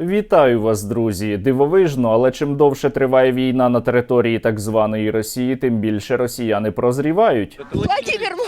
Вітаю вас, друзі! Дивовижно, але чим довше триває війна на території так званої Росії, тим більше росіяни прозрівають.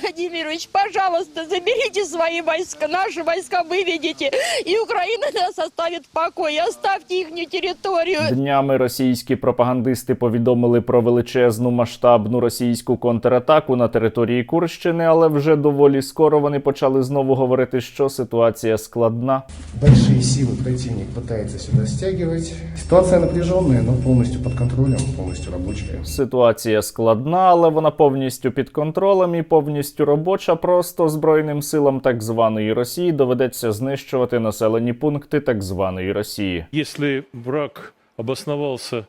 Владимирович, пожалуйста, заберите свои войска, наши войска выведите, и Украина нас оставит в покое, оставьте их территорию. Днями російські пропагандисти повідомили про величезну масштабну російську контратаку на території Курщини, але вже доволі скоро вони почали знову говорити, що ситуація складна. Большие силы противник пытается сюда стягивать. Ситуация напряженная, но полностью под контролем, полностью рабочая. Ситуація складна, але вона повністю під контролем і повністю робоча. Просто збройним силам так званої Росії доведеться знищувати населені пункти так званої Росії. Если враг обосновался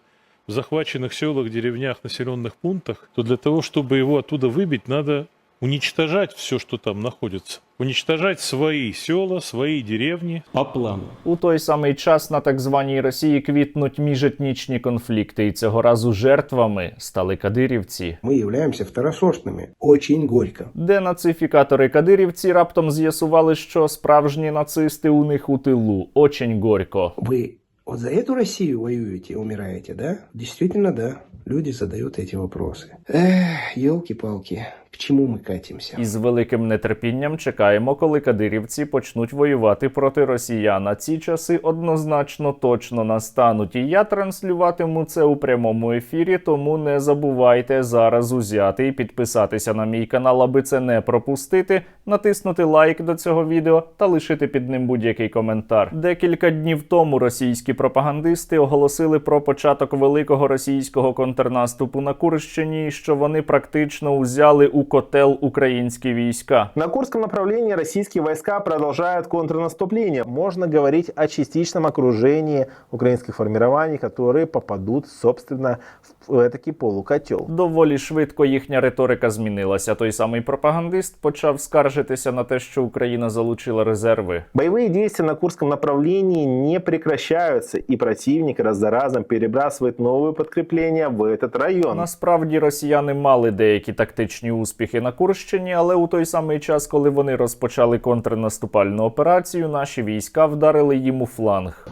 в захваченных селах, деревнях, населенных пунктах, то для того, чтобы его оттуда выбить, надо уничтожать все, что там находится. Уничтожать свои села, свои деревни. по плану. У той самий час на так званій Росії квітнуть міжетнічні конфлікти, і цього разу жертвами стали кадирівці. Мы являемся второсортными. Очень горько. Денацифікатори кадирівці раптом з'ясували, що справжні нацисти у них у тилу. Очень горько. Вы вот за эту Россию воюете, умираете, да? Действительно, да. Люди задают эти вопросы. Эх, елки-палки, к чему мы катимся? І з великим нетерпінням чекаємо, коли кадирівці почнуть воювати проти росіян. А ці часи однозначно точно настануть. І я транслюватиму це у прямому ефірі. Тому не забувайте зараз узяти і підписатися на мій канал, аби це не пропустити, натиснути лайк до цього відео та лишити під ним будь-який коментар. Декілька днів тому російські пропагандисти оголосили про початок великого російського контрнаступу на Курщині, що вони практично узяли у котел українські війська. На Курском направлении российские войска продолжают контрнаступление. Можно говорить о частичном окружении украинских формирований, которые попадут, собственно, в этакий полукотел. Доволі швидко їхня риторика змінилася. Той самий пропагандист почав скаржитися на те, що Україна залучила резерви. Боевые действия на Курском направлении не прекращаются, и противник раз за разом перебрасывает новые подкрепления в этот район. Насправді росіяни мали деякі тактичні успіхи на Курщині, але у той самий час, коли вони розпочали контрнаступальну операцію, наші війська вдарили їм у фланг.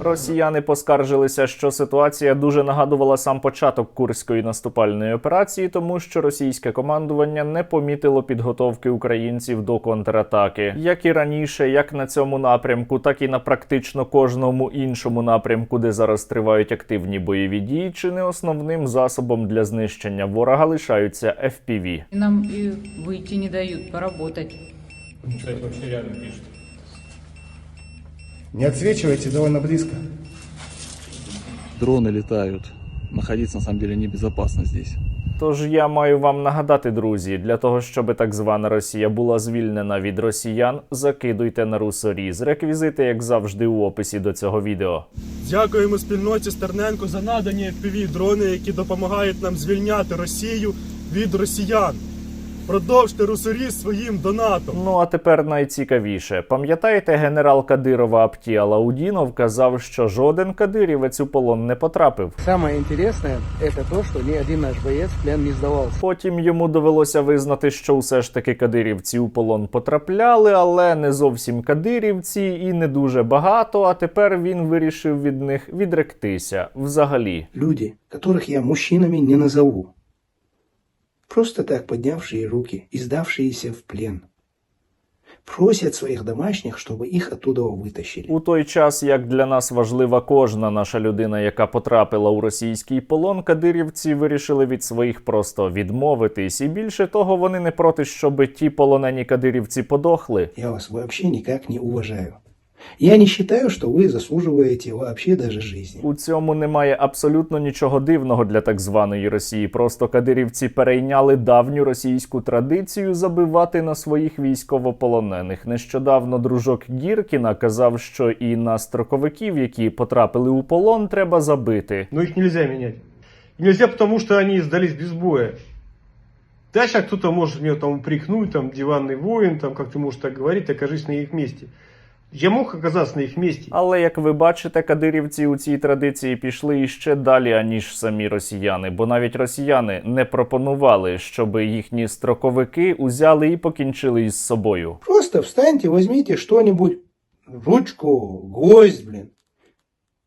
Росіяни поскаржилися, що ситуація дуже нагадувала сам початок курської наступальної операції, тому що російське командування не помітило підготовки українців до контратаки. Як і раніше, як на цьому напрямку, так і на практично кожному іншому напрямку, де зараз тривають активні бойові дії, чи не основним засобом для знищення ворога лишаються FPV. Нам и выйти не дают, поработать. Не отсвечивайте довольно близко. Дроны летают. Находиться на самом деле небезопасно здесь. Тож я маю вам нагадати, друзі, для того, щоб так звана Росія була звільнена від росіян, закидуйте на русоріз. Реквізити, як завжди, у описі до цього відео. Дякуємо спільноті Стерненко за надані fpv дрони, які допомагають нам звільняти Росію від росіян. Продовжте русоріз своїм донатом. Ну а тепер найцікавіше. Пам'ятаєте, генерал Кадирова Аптія Лаудінов казав, що жоден кадирівець у полон не потрапив. Самое интересное, это то, что ни один наш боец в плен не сдавался. Потім йому довелося визнати, що все ж таки кадирівці у полон потрапляли, але не зовсім кадирівці і не дуже багато. А тепер він вирішив від них відректися взагалі. Люди, которых я мужчинами не назову. Просто так поднявшие руки и сдавшиеся в плен. Просят своих домашних, чтобы их оттуда вытащили. У той час, як для нас важлива кожна наша людина, яка потрапила у російський полон, кадирівці вирішили від своїх просто відмовитись. І більше того, вони не проти, щоб ті полонені кадирівці подохли. Я вас вообще никак не уважаю. Я не считаю, что вы заслуживаете вообще даже жизни. У цьому немає абсолютно нічого дивного для так званої Росії. Просто кадирівці перейняли давню російську традицію забивати на своїх військовополонених. Нещодавно дружок Гіркіна казав, що і на строковиків, які потрапили у полон, треба забити. Но их нельзя менять. Нельзя, потому что они сдались без боя. Да, сейчас кто-то может мне там упрекнуть, там, диванный воин, там, как ты можешь так говорить, окажись на их месте. Я мог оказаться на їх місці. Але як ви бачите, кадирівці у цій традиції пішли іще далі, аніж самі росіяни, бо навіть росіяни не пропонували, щоб їхні строковики узяли і покінчили із собою. Просто встаньте, візьміть что-нибудь, ручку, гвоздь, блин.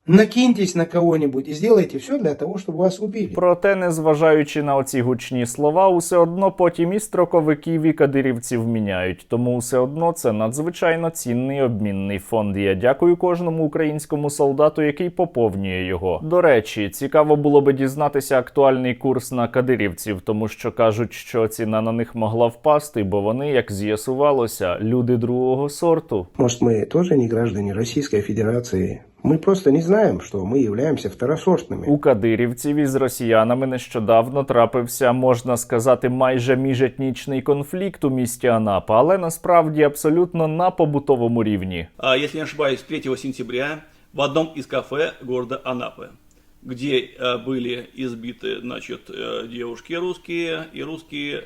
Накиньтесь на кого-нибудь и сделайте все для того, чтобы вас убили. Проте, незважаючи на оці гучні слова, усе одно потім і строковиків, і кадирівців міняють. Тому все одно це надзвичайно цінний обмінний фонд. І Я дякую кожному українському солдату, який поповнює його. До речі, цікаво було би дізнатися актуальний курс на кадирівців, тому що кажуть, що ціна на них могла впасти, бо вони, як з'ясувалося, люди другого сорту. Может, мы тоже не граждане Российской Федерации? Мы просто не знаем, что мы являемся второсортными. У кадирівців із росіянами нещодавно трапився, можна сказати, майже міжетнічний конфлікт у місті Анапа, але насправді абсолютно на побутовому рівні. А, если не ошибаюсь, 3 сентября в одном из кафе города Анапы, где э, были избиты, значит, э, девушки русские и русские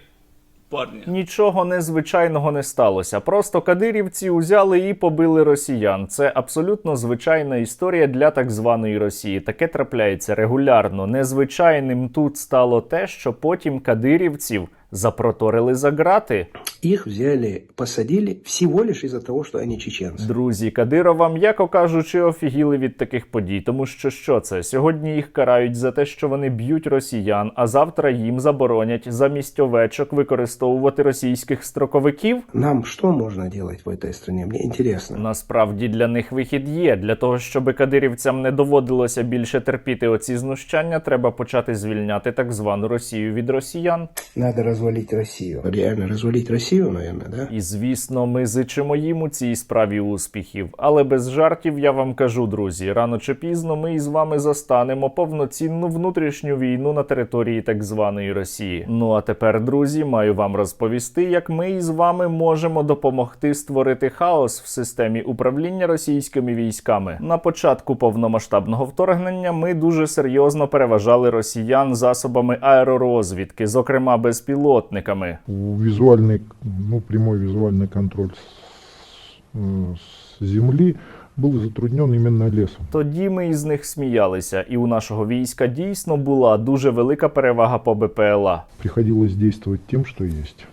парни. Нічого незвичайного не сталося. Просто кадирівці узяли і побили росіян. Це абсолютно звичайна історія для так званої Росії. Таке трапляється регулярно. Незвичайним тут стало те, що потім кадирівців запроторили за грати. Их взяли, посадили всего лишь из-за того, что они чеченцы. Друзі Кадирова, м'яко кажучи, офігіли від таких подій, тому що що це? Сьогодні їх карають за те, що вони б'ють росіян, а завтра їм заборонять замість овечок використовувати російських строковиків. Нам что можно делать в этой стране? Мне интересно. Насправді для них вихід є. Для того, щоб кадирівцям не доводилося більше терпіти оці знущання, треба почати звільняти так звану Росію від росіян. Надо развалить Россию. Реально развалить Россию, наверное, да? І звісно, ми зичимо їм у цій справі успіхів. Але без жартів я вам кажу, друзі, рано чи пізно ми із вами застанемо повноцінну внутрішню війну на території так званої Росії. Ну а тепер, друзі, маю вам розповісти, як ми із вами можемо допомогти створити хаос в системі управління російськими військами. На початку повномасштабного вторгнення ми дуже серйозно переважали росіян засобами аеророзвідки, зокрема безпілотниками. визуальный, ну, прямой визуальный контроль с, э, с земли был затруднен именно лесом. Тоді ми із них сміялися, і у нашого війська дійсно була дуже велика перевага по БПЛА. Приходилось действовать тем, что есть.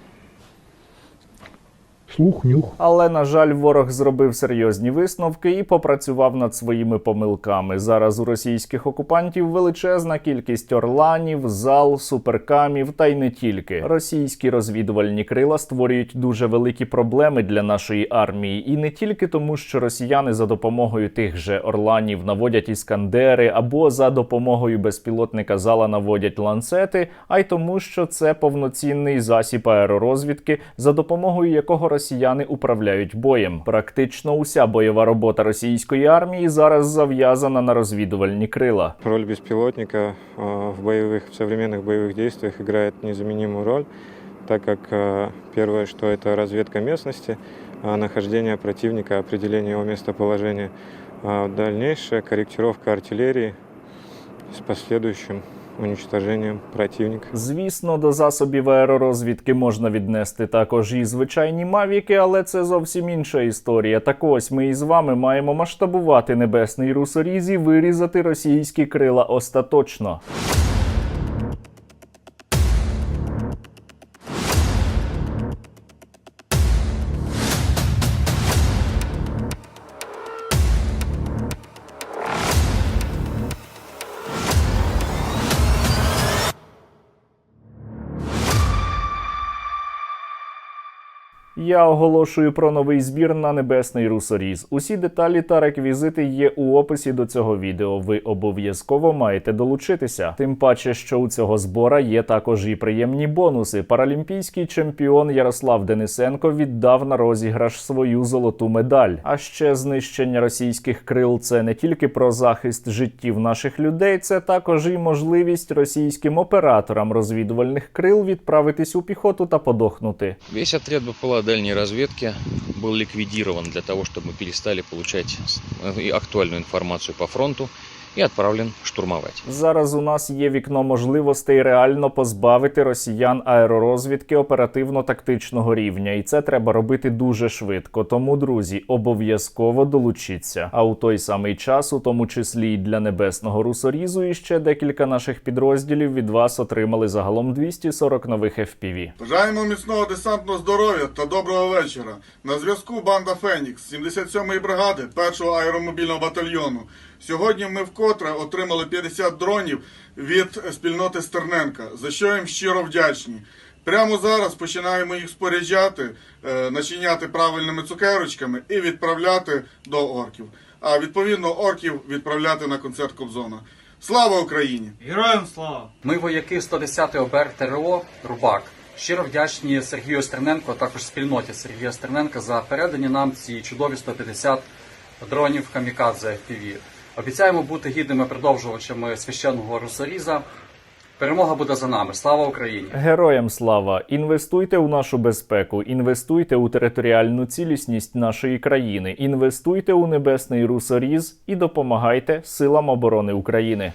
Слух, нюх. Але на жаль, ворог зробив серйозні висновки і попрацював над своїми помилками. Зараз у російських окупантів величезна кількість орланів, зал, суперкамів та й не тільки. Російські розвідувальні крила створюють дуже великі проблеми для нашої армії, і не тільки тому, що росіяни за допомогою тих же орланів наводять іскандери або за допомогою безпілотника зала наводять ланцети, а й тому, що це повноцінний засіб аеророзвідки, за допомогою якого управляють боєм. Практично уся бойова робота російської армії зараз зав'язана на розвідувальні крила. Роль беспилотника э, в боевых, в современных боевых действиях играет незаменимую роль, так как э, первое, что это разведка местности, а нахождение противника, определение его местоположения, а дальнейшая корректировка артиллерии с последующим уничтожением противника. Звісно, до засобів аеророзвідки можна віднести також і звичайні мавіки, але це зовсім інша історія. Так ось ми із вами маємо масштабувати небесний русоріз і вирізати російські крила остаточно. Я оголошую про новий збір на небесний русоріз. Усі деталі та реквізити є у описі до цього відео. Ви обов'язково маєте долучитися. Тим паче, що у цього збора є також і приємні бонуси. Паралімпійський чемпіон Ярослав Денисенко віддав на розіграш свою золоту медаль. А ще знищення російських крил це не тільки про захист життів наших людей, це також і можливість російським операторам розвідувальних крил відправитись у піхоту та подохнути. Весь отряд БПЛА дальней разведки был ликвидирован для того, чтобы мы перестали получать э, и актуальную информацию по фронту и отправлен штурмовать. Зараз у нас є вікно можливостей реально позбавити росіян аеророзвідки оперативно-тактичного рівня, і це треба робити дуже швидко. Тому, друзі, обов'язково долучіться. А у той самий час, у тому числі й для небесного русорізу, і ще декілька наших підрозділів від вас отримали загалом 240 нових FPV. Бажаємо міцного десантного здоров'я та доброго вечора. На зв'язку банда Фенікс 77-ї бригади 1-го аеромобільного батальйону. Сьогодні ми вкотре отримали 50 дронів від спільноти Стерненка, за що їм щиро вдячні. Прямо зараз починаємо їх споряджати, е, начиняти правильними цукерочками і відправляти до орків. А відповідно орків відправляти на концерт Кобзона. Слава Україні! Героям слава! Ми вояки 110-ї ОБР ТРО Рубак. Щиро вдячні Сергію Стерненко, а також спільноті Сергія Стерненка за передані нам ці чудові 150 дронів Камікадзе FPV. Обіцяємо бути гідними продовжувачами священного русоріза. Перемога буде за нами. Слава Україні! Героям слава! Інвестуйте у нашу безпеку, інвестуйте у територіальну цілісність нашої країни, інвестуйте у небесний русоріз і допомагайте силам оборони України.